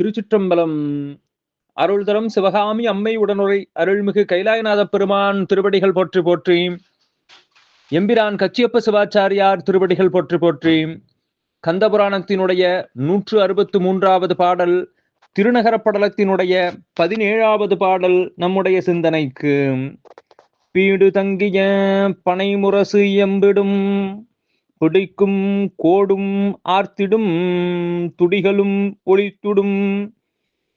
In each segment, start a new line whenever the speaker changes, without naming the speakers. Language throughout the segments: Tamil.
திருச்சிற்றம்பலம். அருள்தரம் சிவகாமி அம்மை உடனுரை அருள்மிகு கைலாயநாத பெருமான் திருவடிகள் போற்றி போற்றி. எம்பிரான் கச்சியப்ப சிவாச்சாரியார் திருவடிகள் போற்றி போற்றி. கந்தபுராணத்தினுடைய நூற்று அறுபத்து மூன்றாவது பாடல் திருநகரப்படலத்தினுடைய பதினேழாவது பாடல் நம்முடைய சிந்தனைக்கு. பீடு தங்கிய பனைமுரசு எம்பிடும் பிடிக்கும் கோடும் ஆர்த்திடும் துடிகளும் ஒளித்துடும்.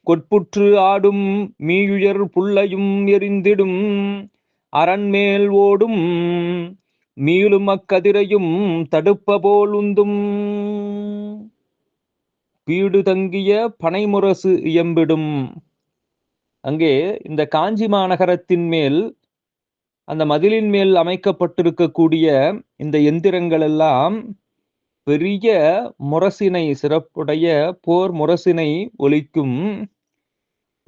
கொட்புற்று ஆடும் மீயுயர் புள்ளையும் எரிந்திடும். அரண்மேல் ஓடும் மீளும் அக்கதிரையும் தடுப்ப போல் உந்தும். பீடு தங்கிய பனைமுரசு இயம்பிடும். அங்கே இந்த காஞ்சி மாநகரத்தின் மேல் அந்த மதிலின் மேல் அமைக்கப்பட்டிருக்கக்கூடிய இந்த எந்திரங்கள் எல்லாம் பெரிய முரசினை சிறப்புடைய போர் முரசினை ஒலிக்கும்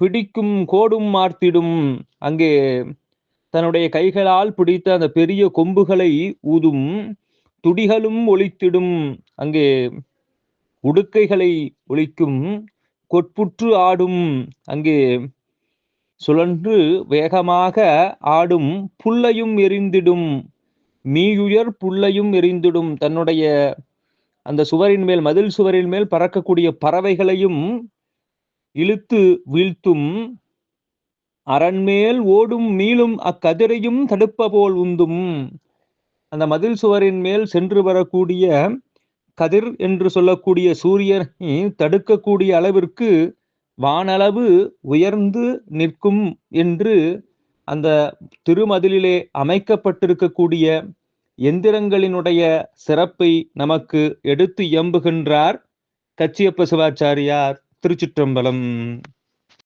பிடிக்கும் கோடும் மார்த்திடும். அங்கே தன்னுடைய கைகளால் பிடித்த அந்த பெரிய கொம்புகளை ஊதும் துடிகளும் ஒலித்திடும். அங்கே உடுக்கைகளை ஒலிக்கும் கொட்புற்று ஆடும். அங்கே சுழன்று வேகமாக ஆடும் புல்லையும் எரிந்திடும் மீயுயர் புல்லையும் எரிந்திடும் தன்னுடைய அந்த சுவரின் மேல் மதில் சுவரின் மேல் பறக்கக்கூடிய பறவைகளையும் இழுத்து வீழ்த்தும். அரண்மேல் ஓடும் மீளும் அக்கதிரையும் தடுப்ப போல் உந்தும். அந்த மதில் சுவரின் மேல் சென்று வரக்கூடிய கதிர் என்று சொல்லக்கூடிய சூரியனை தடுக்கக்கூடிய அளவிற்கு வானளவு உயர்ந்து நிற்கும் என்று அந்த திருமதிலிலே அமைக்கப்பட்டிருக்கக்கூடிய எந்திரங்களினுடைய சிறப்பை நமக்கு எடுத்து எம்புகின்றார் கச்சியப்ப சிவாச்சாரியார் திருச்சிற்றம்பலம்.